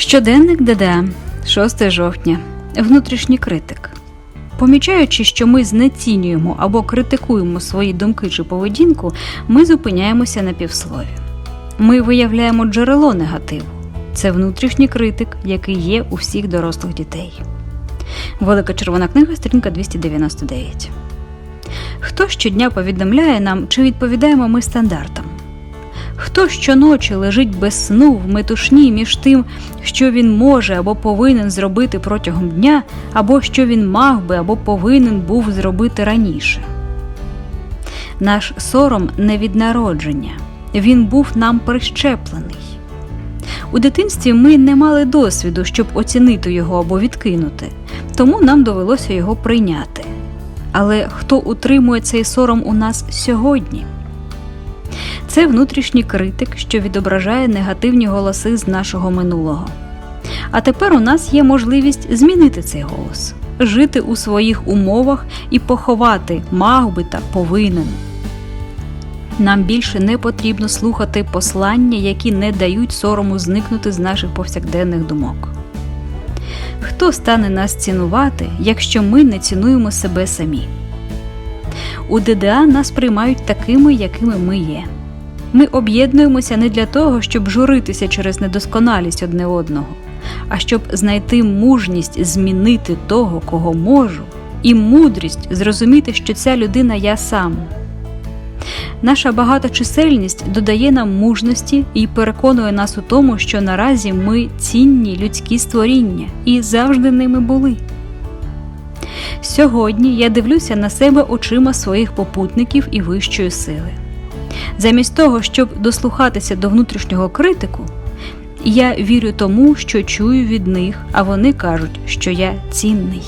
Щоденник ДД, 6 жовтня. Внутрішній критик. Помічаючи, що ми знецінюємо або критикуємо свої думки чи поведінку, ми зупиняємося на півслові. Ми виявляємо джерело негативу. Це внутрішній критик, який є у всіх дорослих дітей. Велика червона книга, сторінка 299. Хто щодня повідомляє нам, чи відповідаємо ми стандартам? Хто щоночі лежить без сну в метушні між тим, що він може або повинен зробити протягом дня, або що він мав би або повинен був зробити раніше? Наш сором не від народження, він був нам прищеплений. У дитинстві ми не мали досвіду, щоб оцінити його або відкинути, тому нам довелося його прийняти. Але хто утримує цей сором у нас сьогодні? Це внутрішній критик, що відображає негативні голоси з нашого минулого. А тепер у нас є можливість змінити цей голос, жити у своїх умовах і поховати мав би та повинен. Нам більше не потрібно слухати послання, які не дають сорому зникнути з наших повсякденних думок. Хто стане нас цінувати, якщо ми не цінуємо себе самі? У ДДА нас приймають такими, якими ми є. Ми об'єднуємося не для того, щоб журитися через недосконалість одне одного, а щоб знайти мужність змінити того, кого можу, і мудрість зрозуміти, що ця людина я сам. Наша багаточисельність додає нам мужності і переконує нас у тому, що наразі ми цінні людські створіння і завжди ними були. Сьогодні я дивлюся на себе очима своїх попутників і вищої сили. Замість того, щоб дослухатися до внутрішнього критику, я вірю тому, що чую від них, а вони кажуть, що я цінний.